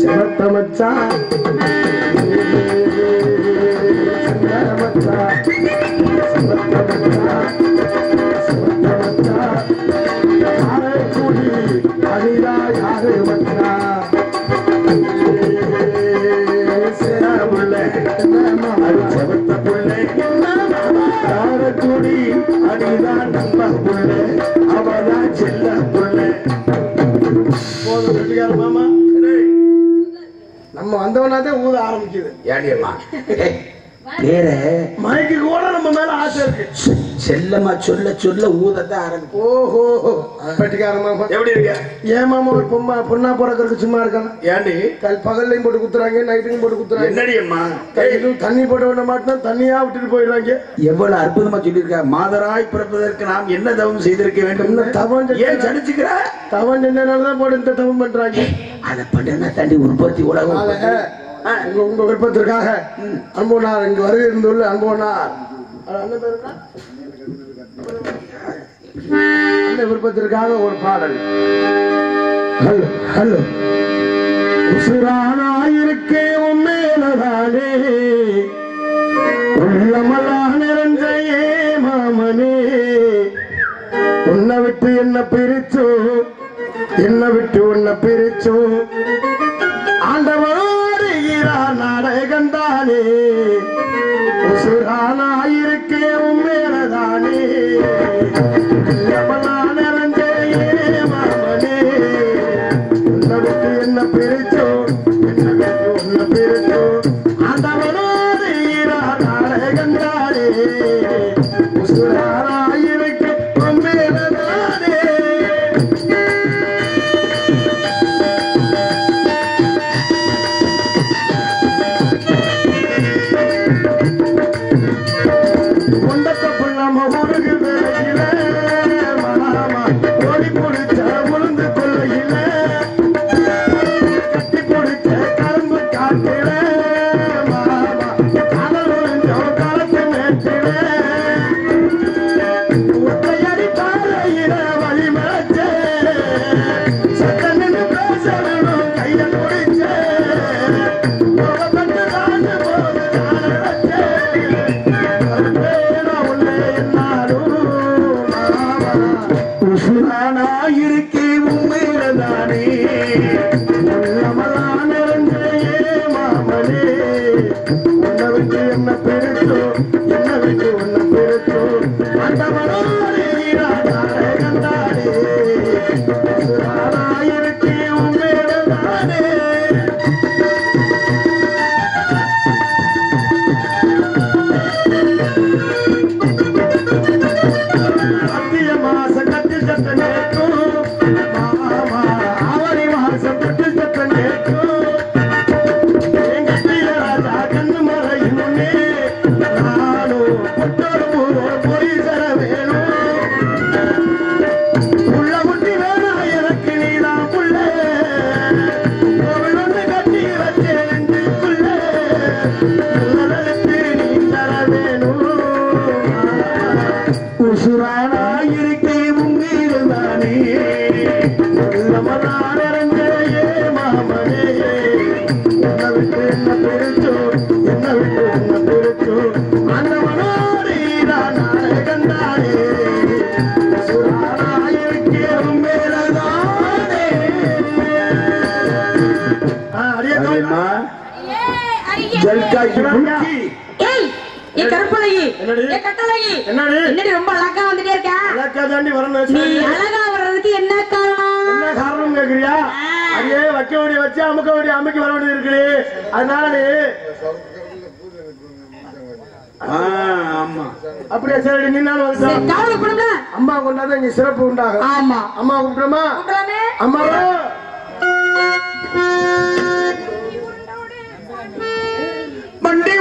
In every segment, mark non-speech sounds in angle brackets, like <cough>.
சிவத்த மச்சான் <laughs> கூட நம்ம மேல ஆசை இருக்கு. செல்லமா சொல்ல சொல்ல ஊதத்தான் ஆரம்பிக்கும். ஓஹோ. பெட்டிக்கார மாமா. எப்படி இருக்க ஏன் மாமா ஒரு பொம்மா பொண்ணா பிறக்கிறதுக்கு சும்மா இருக்காங்க ஏண்டி? கல் பகல்லையும் போட்டு குத்துறாங்க நைட்லையும் போட்டு குத்துறாங்க. என்னடி அம்மா? தண்ணி போட்டு விட மாட்டோம் தண்ணியா விட்டுட்டு போயிடுவாங்க. எவ்வளவு அற்புதமா சொல்லியிருக்க? மாதராய் பிறப்பதற்கு நாம் என்ன தவம் செய்திருக்க வேண்டும்? தவம் ஏன் சடிச்சுக்கிற தவன் செஞ்சனாலதான் போட்டு இந்த தவம் பண்றாங்க. அதை பண்ணுனா தாண்டி உற்பத்தி உலகம். உங்க விருப்பத்திற்காக அன்போனார் இங்கு வருகை இருந்துள்ள அன்போனார்? அந்த விருப்பத்திற்காக ஒரு பாடல். Hello hello. உசுரானாயிருக்கே உன் மேலதானே. உள்ளமெல்லாம் நிறைஞ்ச ஏ மாமனே. உன்னை விட்டு என்ன பிரிச்சோ என்ன விட்டு உன்னை பிரிச்சோ. சுரானாயிருக்கையும் உங்கீடுதானே நமதானே மாமனே என்ன விட்டு என்ன பிரிச்சோ என்ன விட்டு என்ன பிரிச்சோ. அந்த மனோரே நாயகந்தானே சுரானாயிருக்கையும் மேலதானே அரியம்மா ஜல்காக்கி ஏ கட்டழகி. என்னடி என்னடி ரொம்ப அழகா வந்துட்டே இருக்க? அழகா தாண்டி வரணும் நீ. அழகா வர்றதுக்கு என்ன காரணம்? என்ன காரணம் கேக்குறியா? அடியே வைக்க வேண்டிய வச்சு அமுக்க வேண்டிய அமைக்க வர வேண்டியது இருக்குது அதனால நீ ஆ, ஆமா. அப்படியே சரி நின்னாலும். அம்மா கொண்டாதான் இங்க சிறப்பு உண்டாகும். ஆமா. அம்மா கூப்பிடுமா மண்டி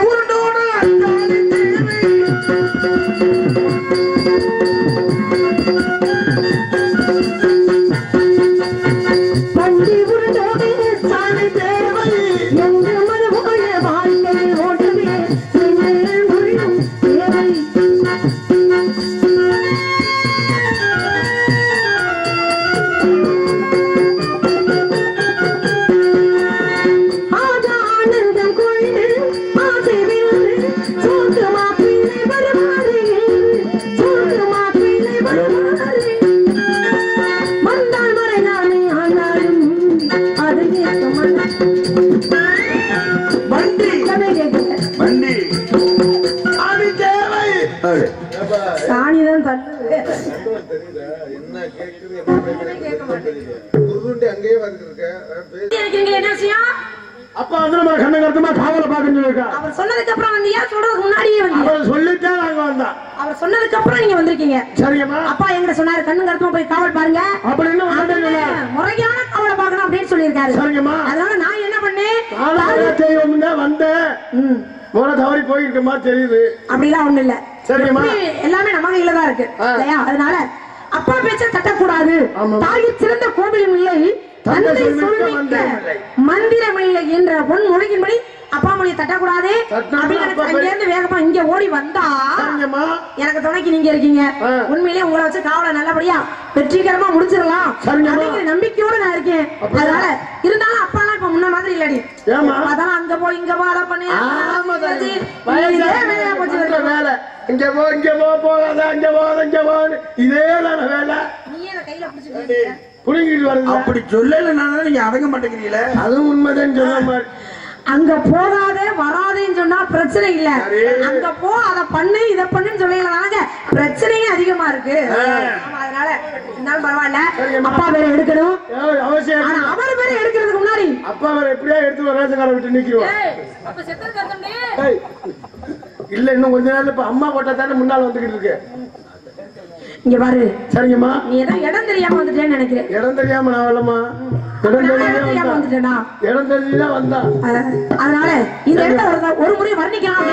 கருத்துமா காவல பாக்கன்னு அவர் சொன்னதுக்கு அப்புறம் வந்தியா சொல்றதுக்கு முன்னாடியே வந்தியா அவன் சொல்லித்தான் நாங்க வந்தோம் அவர் சொன்னதுக்கு அப்புறம் நீங்க வந்திருக்கீங்க. சரிங்கம்மா அப்பா எங்கிட்ட சொன்னாரு கண்ணு கருத்துமா போய் காவல் பாருங்க. அப்படின்னு முறையான காவலை பார்க்கணும் அப்படின்னு சொல்லியிருக்காரு. சரிங்கம்மா. அதனால நான் என்ன பண்ணேன்? தெய்வம் வந்தேன். ம், முறை தவறி மாதிரி தெரியுது. அப்படிலாம் ஒண்ணு இல்ல. சரிங்கம்மா. எல்லாமே நம்ம கையில தான் இருக்கு. இல்லையா? அதனால அப்பா பேச்ச தட்டக்கூடாது. தாயின் சிறந்த கோவிலும் இல்லை தந்தை சொல்மிக்க மந்திரமில்லை. என்ற பொன் மொழியின்படி அப்பா மொழியை தட்டக்கூடாது அப்படின்னு அப்பா அங்க வேகமா இங்க ஓடி வந்தா எனக்கு துணைக்கு நீங்க இருக்கீங்க. ஆ. உண்மையிலேயே உங்களை வச்சு காவலை நல்லபடியா வெற்றிகரமா முடிச்சிடலாம். அப்படிங்கிற நம்பிக்கையோட நான் இருக்கேன்? அதனால இருந்தாலும் அப்பாலாம் இப்ப முன்ன மாதிரி இல்லடி? அதான் அங்க போ இங்க போ அதை பண்ணி வேலை. இங்க போ இங்க போ போகாத இங்க போகாத இங்க போ இதே வேலை. கையில பிடிச்சிட்டு புடுங்கிட்டு வருது அப்படி சொல்லலைன்னா நீங்க அடங்க மாட்டேங்கிறீங்களே. அதுவும் உண்மைதான் சொல்ல அங்க போகாதே வராதேன்னு சொன்னா பிரச்சனை இல்ல. அங்க போ அத பண்ணு இத பண்ணுன்னு சொல்லலாங்க பிரச்சனையே அதிகமா இருக்கு. ஆமா, அதனால இருந்தாலும் பரவாயில்ல. அப்பா பேரை எடுக்கணும். ஏய், அவசியம் ஆனா அவர் பேரை எடுக்கிறதுக்கு முன்னாடி. அப்பா அவர் எப்படியா எடுத்து கார்டை விட்டு நிக்கிறோம் இல்ல இன்னும் கொஞ்ச நேரம் இப்ப அம்மா போட்டா தானே முன்னால வந்துகிட்டு இருக்கு. இங்க பாரு. சரிங்கம்மா. நீ ஏதோ இடம் தெரியாம வந்துட்டேன்னு நினைக்கிறேன். இடம் தெரியாம நான் வரலம்மா. இடம் இடம் இடம் தெரிஞ்சுதான் வந்தா? அதனால இந்த இடத்த ஒரு முறை வர்ணிக்கலாம்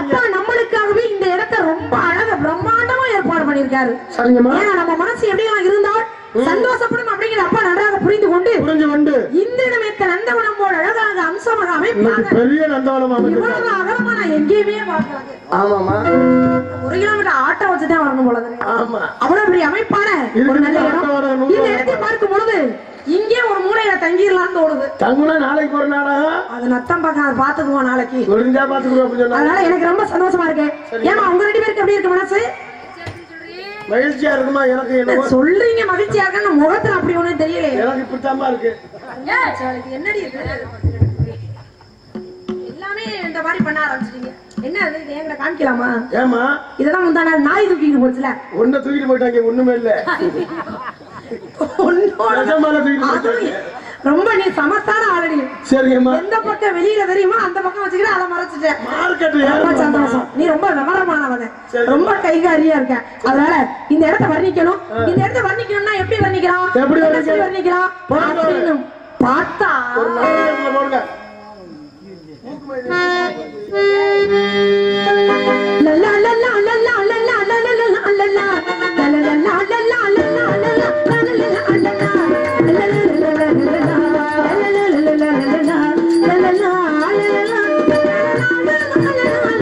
அப்பா நம்மளுக்காகவே இந்த இடத்த ரொம்ப அழகா பிரம்மாண்டமா ஏற்பாடு பண்ணிருக்காரு சரிங்கம்மா. ஏன்னா நம்ம மனசு எப்படியெல்லாம் இருந்தால் சந்தோஷப்படும் அப்படிங்கிற அப்பா நன்றாக புரிந்து கொண்டு புரிஞ்சு கொண்டு. இந்திரமிக்க நந்தவனம் போல அழகாக பெரிய இவ்வளவு அகலமா நான் எங்கேயுமே ஆமாமா ஒரு கிலோமீட்டர் ஆட்டோ வச்சுதான் வரணும் போல இருக்கு. ஆமா. அவ்வளவு பெரிய அமைப்பான ஒரு நல்ல இடம். நூறு இந்த இடத்தை பார்க்கும் பொழுது இங்கே ஒரு மூலையில தங்கிடலாம்னு தோணுது. தங்குனா நாளைக்கு ஒரு நாடகம் அது நத்தம் பார்க்க பாத்துக்குவோம் நாளைக்கு. முடிஞ்சா சொன்னா அதனால எனக்கு ரொம்ப சந்தோஷமா இருக்கு. ஏமா உங்க ரெண்டு பேருக்கு எப்படி இருக்கு மனசு? மகிழ்ச்சியா இருக்குமா? எனக்கு என்னவோ சொல்றீங்க மகிழ்ச்சியா இருக்குன்னு முகத்துல அப்படி ஒண்ணும் தெரியல எனக்கு இருக்கு. என்னடி இருக்கு இந்த மாதிரி பண்ண ஆரம்பிச்சிட்டீங்க. என்ன அது? இது காமிக்கலாமா? ஏமா இதெல்லாம் முந்தான நாய் தூக்கிட்டு போச்சுல. ஒன்ன தூக்கிட்டு போயிட்டாங்க ஒண்ணுமே இல்ல. ரொம்ப நீ சமத்தான ஆளடி. சரிங்கம்மா. எந்த பக்கம் வெளியில தெரியுமா அந்த பக்கம் வச்சுக்கிட்டு அதை மறைச்சிட்டேன் ரொம்ப சந்தோஷம். நீ ரொம்ப விவரமானவங்க ரொம்ப கைகாரியா இருக்க. அதனால இந்த இடத்தை வர்ணிக்கணும். இந்த இடத்தை வர்ணிக்கணும்னா எப்படி வர்ணிக்கலாம்? எப்படி. அப்படின்னு பார்த்தா ஒரு நல்ல இடத்துல போடுங்க